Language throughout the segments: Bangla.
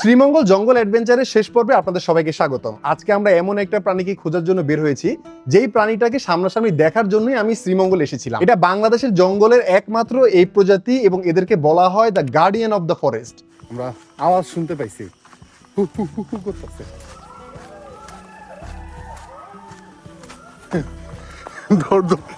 শ্রীমঙ্গল জঙ্গল অ্যাডভেঞ্চারের শেষ পর্বে আপনাদের সবাইকে স্বাগতম। আজকে আমরা এমন একটা প্রাণীকে খোঁজার জন্য বের হয়েছি, যেই প্রাণীটাকে সামনাসামনি দেখার জন্যই আমি শ্রীমঙ্গল এসেছিলাম। এটা বাংলাদেশের জঙ্গলের একমাত্র এই প্রজাতি এবং এদেরকে বলা হয় the guardian of the forest আমরা আওয়াজ শুনতে পাইছি। ধর ধর।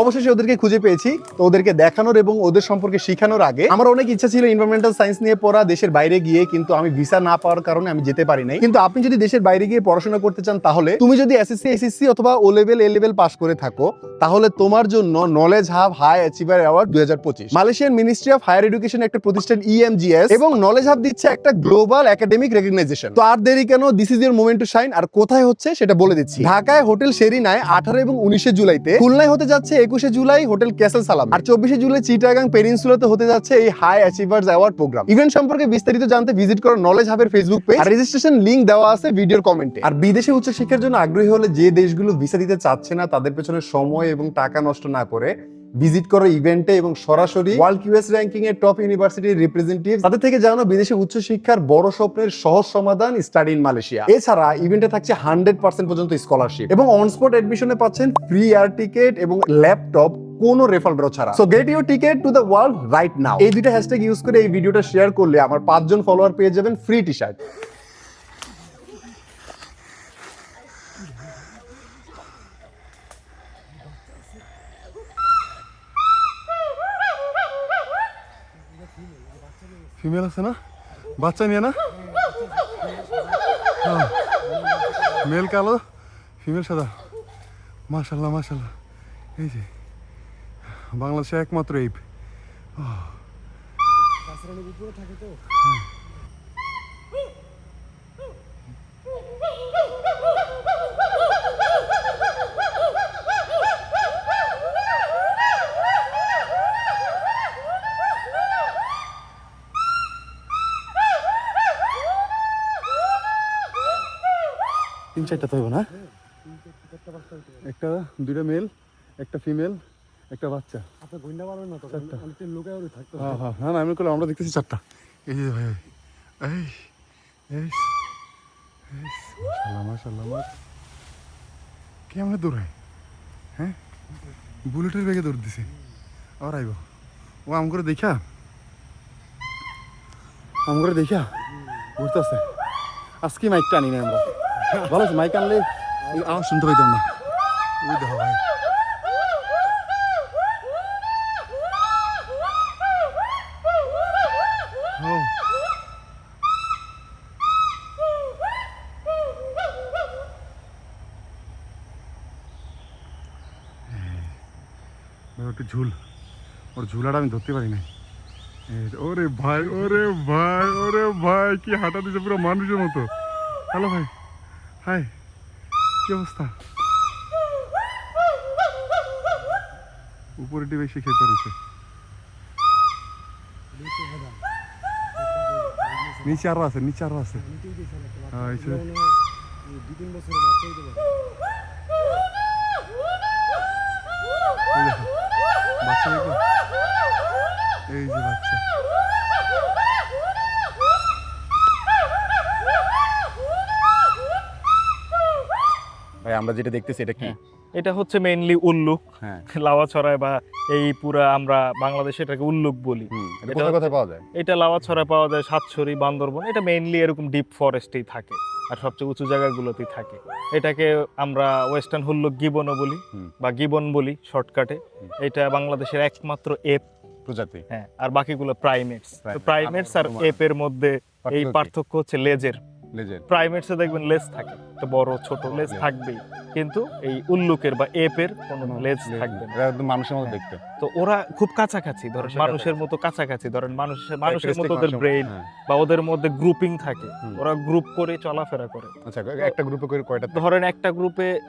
অবশেষে ওদেরকে খুঁজে পেয়েছি। তো ওদেরকে দেখানোর এবং ওদের সম্পর্কে শেখানোর আগে, আমার অনেক ইচ্ছা ছিল এনভারমেন্টাল সায়েন্স নিয়ে পড়া, দেশের বাইরে গিয়ে কিন্তু আমি ভিসা না পাওয়ার কারণে আমি যেতে পারি নাই। কিন্তু আপনি যদি দেশের বাইরে গিয়ে পড়াশোনা করতে চান, তাহলে তুমি যদি এসএসসি এসএসসি অথবা O level A level pass করে থাকো, তাহলে তোমার জন্য knowledge hub high achiever award দুই হাজার পঁচিশ। Malaysian ministry of higher education একটা প্রতিষ্ঠান E ইএমজিএস এবং নলেজ হাব দিচ্ছে একটা গ্লোবাল একাডেমিক রেকগনাইজেশন তো আর দেরি কেন? This is your moment to shine আর কোথায় হচ্ছে সেটা বলে দিচ্ছি। ঢাকায় হোটেল শেরিনায় আঠারো এবং উনিশে জুলাইতে খুলনায় হতে যাচ্ছে একুশে জুলাই হোটেল ক্যাসেল সালাম। আর চব্বিশে জুলাই চিটাগাং পেনিনসুলাতে হতে যাচ্ছে এই high achievers award program event সম্পর্কে বিস্তারিত জানতে ভিজিট করো নলেজ হাবের ফেসবুক পেজ আর রেজিস্ট্রেশন লিঙ্ক দেওয়া আছে ভিডিওর কমেন্টে আর বিদেশে উচ্চশিক্ষার জন্য আগ্রহী হলে যে দেশগুলো ভিসা দিতে চাচ্ছে না, তাদের পেছনে সময় এবং টাকা নষ্ট না করে ভিজিট করো ইভেন্টে এবং সরাসরি ওয়ার্ল্ড কিউএস র্যাঙ্কিং এর টপ ইউনিভার্সিটির রিপ্রেজেন্টেটিভ তাদের থেকে জানো বিদেশে উচ্চশিক্ষার বড় স্বপ্নের সহজ সমাধান স্টাডি ইন মালয়েশিয়া। এছাড়া ইভেন্টে থাকছে হান্ড্রেড পার্সেন্ট পর্যন্ত স্কলারশিপ এবং অন স্পট এডমিশনে পাচ্ছেন ফ্রি এয়ার টিকেট এবং ল্যাপটপ কোনো রেফার ড্র ছাড়া। So get your ticket to the world right now এই দুইটা হ্যাশট্যাগ ইউজ করে এই ভিডিওটা শেয়ার করলে আমার পাঁচজন ফলোয়ার পেয়ে যাবেন ফ্রি টি শার্ট ফিমেল আছে না? বাচ্চা নিয়ে না? মেল কালো ফিমেল সাদা। মাশাল্লাহ মাশাল্লাহ। এই যে বাংলাদেশে একমাত্র এইপ তিন চারটা তো হইব না? একটা দুইটা মেল একটা ফিমেল একটা বাচ্চা। আপনি গন্ডা পারবেন না তো চারটা। লোকে থাকতো হ্যাঁ হ্যাঁ হ্যাঁ। না আমি করলাম আমরা দেখতেছি চারটা। এই যে ভাই এই এই মাশাল্লাহ মাশাল্লাহ কেমন দৌড়ায়? হ্যাঁ? বুলেটের বেগে দৌড় দিছে। আবার আইব। ও আম করে দেখা? আম করে দেখা? ঘুরতেছে আজকে মাইকটা আনি না আমরা। ভালো আছে মাইক আনলে? আওয়াজ শুনতে পাইতাম না। ওই দেখো ভাই। একটু ঝুল। ওর ঝুলাটা আমি ধরতে পারি নাই। ওরে ভাই ওরে ভাই ওরে ভাই কি হাঁটা দিছে পুরো মানুষের মতো। হ্যালো ভাই। হাই, কি অবস্থা? উপরে টিপে সে খেতে পারিছে নিচে আরও আছে, নিচে আরও আছে। এই যে- বাচ্চা হইতে পারে এই দেখো বাচ্চা দেখো এই যে বাচ্চা ভাই আমরা যেটা দেখতেছি এটা কি? এটা হচ্ছে মেইনলি উল্লুক হ্যাঁ। লাওয়া ছড়ায় বা এই পুরা আমরা বাংলাদেশে এটাকে উল্লুক বলি। এটা কোথায় পাওয়া যায়? এটা লাওয়া ছড়ায় পাওয়া যায় সাতছড়ি বান্দরবন এটা মেইনলি এরকম ডিপ ফরেস্টেই থাকে আর সবচেয়ে উঁচু জায়গাগুলোতেই থাকে। এটাকে আমরা ওয়েস্টার্ন হুল্লুক গিবনও বলি বা গিবন বলি শর্টকাটে এটা বাংলাদেশের একমাত্র এপ প্রজাতি। হ্যাঁ আর বাকিগুলো প্রাইমেটস প্রাইমেটস আর এপের মধ্যে এই পার্থক্য হচ্ছে লেজের প্রাইমেটসে দেখবেন লেজ থাকে। তো বড় ছোট লেজ। থাকবেই। কিন্তু এই উল্লুকের বা এপের কোনো লেজ থাকবে না। একদম মানুষের মতো হ্যাঁ। দেখতে। তো ওরা খুব কাছাকাছি ধরেন মানুষের মতো কাছাকাছি। ধরেন মানুষের মানুষের মতো ওদের ব্রেইন ব্রেন হ্যাঁ। বা ওদের মধ্যে গ্রুপিং থাকে। ওরা গ্রুপ করে চলাফেরা করে। আচ্ছা একটা গ্রুপে করে কয়টা ধরেন একটা গ্রুপে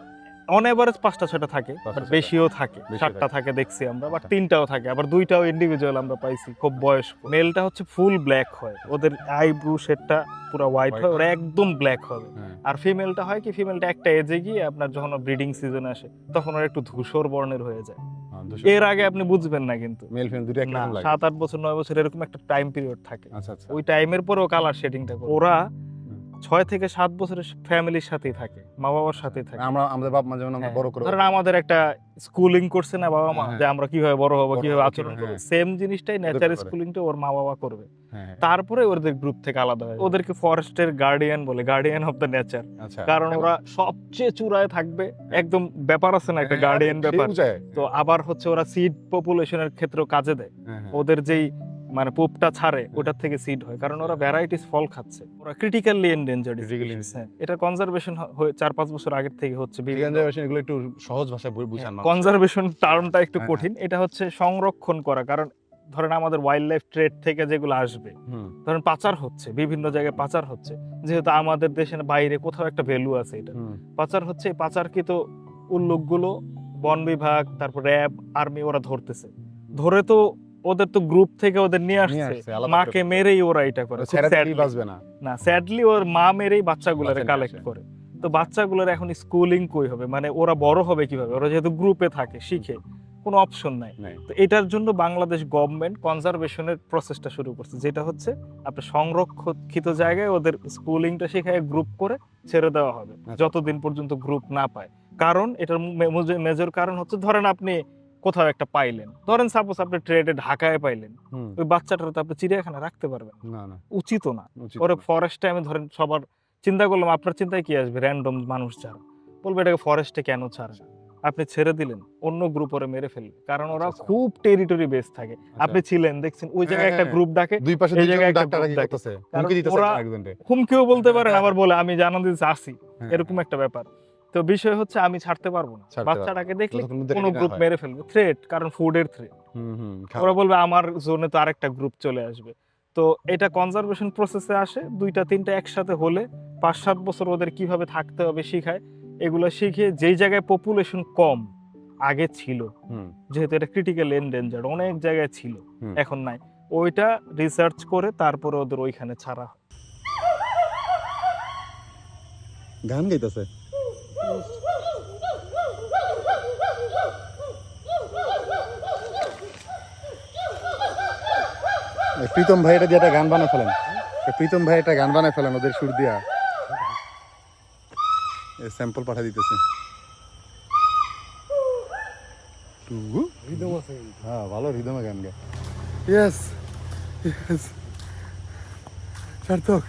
অন এভারেজ পাঁচটা ছয়টা থাকে। বেশিও থাকে সাতটা থাকে। দেখছি আমরা বাট। তিনটাও থাকে আবার দুইটাও ইন্ডিভিজুয়াল আমরা পাইছি খুব বয়স্ক। মেলটা হচ্ছে ফুল ব্ল্যাক হয় ওদের আইব্রু শেডটা পুরো হোয়াইট হয় ওরা একদম ব্ল্যাক হবে। আর ফিমেলটা হয় কি ফিমেলটা একটা এজে গিয়ে আপনার যখন ব্রিডিং সিজন আসে তখন ওরা একটু ধূসর বর্ণের হয়ে যায়। হ্যাঁ, এর আগে আপনি বুঝবেন না কিন্তু। মেল ফিমেল দুটো সাত আট বছর নয় বছর এরকম একটা টাইম পিরিয়ড থাকে। আচ্ছা আচ্ছা। ওই টাইমের পরেও কালার শেডিংটা ওরা ছয় থেকে সাত বছরের ফ্যামিলির সাথেই থাকে মা বাবার সাথেই থাকে আমরা আমাদের বাপ মা যেমন আমরা হ্যাঁ। বড় করে ধরেন আমাদের একটা স্কুলিং করছে না বাবা মা হ্যাঁ। যে আমরা কীভাবে বড় হব কীভাবে আচরণ করব হ্যাঁ। সেম জিনিসটাই নেচার করে। স্কুলিংটা ওর মা বাবা করবে হ্যাঁ হ্যাঁ। তারপরে ওদের গ্রুপ থেকে আলাদা হয় ওদেরকে ফরেস্টের গার্ডিয়ান বলে গার্ডিয়ান অফ দ্য নেচার কারণ ওরা সবচেয়ে চূড়ায় থাকবে একদম ব্যাপার আছে না একটা হ্যাঁ, গার্ডিয়ান ব্যাপার তো আবার হচ্ছে ওরা সিড পপুলেশনের ক্ষেত্রেও কাজে দেয় হ্যাঁ, হ্যাঁ। ওদের যেই মানে পোপটা ছাড়ে ওটার থেকে সিড হয়। কারণ ওরা ভ্যারাইটিস ফল খাচ্ছে। ওরা ক্রিটিক্যালি এন্ডেঞ্জার্ড এটা কনজারভেশন হয়ে চার পাঁচ বছর আগের থেকে হচ্ছে এগুলো একটু সহজ ভাষায় বুঝান কনজারভেশন টার্মটা একটু হ্যাঁ, কঠিন। এটা হচ্ছে সংরক্ষণ করা। কারণ ধরেন আমাদের ওয়াইল্ড লাইফ ট্রেড থেকে যেগুলো আসবে ধরেন পাচার হচ্ছে বিভিন্ন জায়গায় পাচার হচ্ছে। যেহেতু আমাদের দেশের বাইরে কোথাও একটা ভ্যালু আছে এটা। পাচার হচ্ছে পাচারকৃত উল্লুকগুলো বন বিভাগ তারপর র্যাব আর্মি ওরা ধরতেছে। ধরে তো ওদের তো গ্রুপ থেকে ওদের নিয়ে আসছে। মাকে মেরেই ওরা এটা করে। বাঁচবে না। না স্যাডলি ওর মা মেরেই বাচ্চাগুলোরে কালেক্ট করে। তো বাচ্চাগুলোর এখন স্কুলিং কই হবে? মানে ওরা বড় হবে কীভাবে? ওরা যেহেতু গ্রুপে থাকে শিখে কোনো অপশন নাই। তো এটার জন্য বাংলাদেশ গভর্নমেন্ট কনজারভেশনের প্রসেসটা শুরু করছে। যেটা হচ্ছে আপনার সংরক্ষিত জায়গায় ওদের স্কুলিংটা শেখায় গ্রুপ করে ছেড়ে দেওয়া হবে। আচ্ছা। যতদিন পর্যন্ত গ্রুপ না পায়। কারণ এটার মেজর কারণ হচ্ছে ধরেন আপনি কোথাও একটা পাইলেন। ধরেন সাপোজ আপনি ট্রেডে ঢাকায় পাইলেন ওই বাচ্চাটা তো আপনি চিড়িয়াখানা রাখতে পারবেন না। উচিত না। ওরে ফরেস্টে আমি ধরেন সবার চিন্তা করলাম আপনার চিন্তায় কি আসবে? র্যান্ডম মানুষ ছাড়া। বলবে এটাকে ফরেস্টে কেন ছাড়ে? আপনি ছেড়ে দিলেন অন্য গ্রুপ ওরে মেরে ফেলবে কারণ ওরা আচ্ছা, আচ্ছা। খুব টেরিটরি বেস থাকে। আপনি ছিলেন দেখছেন ওই জায়গায় একটা হ্যাঁ, গ্রুপ ডাকে দুই পাশে এই জায়গায় একটা ডাক্তার group কি থাকে। করতেছে। কারণ হুমকি দিতেছে ওরা- হুমকিও বলতে পারেন হ্যাঁ, আবার বলে আমি জানান দিতে আসি। হ্যাঁ, এরকম একটা ব্যাপার। তো বিষয় হচ্ছে আমি ছাড়তে পারব না। বাচ্চাটাকে দেখলে কোনো গ্রুপ মেরে ফেলবে। থ্রেট কারণ ফুডের থ্রেট। ওরা বলবে আমার জোনে তো আরেকটা গ্রুপ চলে আসবে। তো এটা কনজারভেশন প্রসেসে আসে। দুইটা তিনটা একসাথে হলে পাঁচ সাত বছর ওদের কীভাবে থাকতে হবে শিখায় এগুলো শিখে যেই জায়গায় পপুলেশন কম আগে ছিল। হুম, যেহেতু এটা ক্রিটিক্যাল এন্ডেঞ্জার অনেক জায়গায় ছিল এখন নাই। ওইটা রিসার্চ করে তারপরে ওদের ওইখানে ছাড়া হয়। গান গাইতেছে? প্রীতম ভাই এটা দিয়ে একটা গান বানায় ফেলেন। প্রীতম ভাই একটা গান বানায় ফেলেন ওদের সুর দিয়া। স্যাম্পল পাঠা দিতেছে। হ্যাঁ ভালো রিদমে গান গায়। ইয়েস ইয়েস সার্থক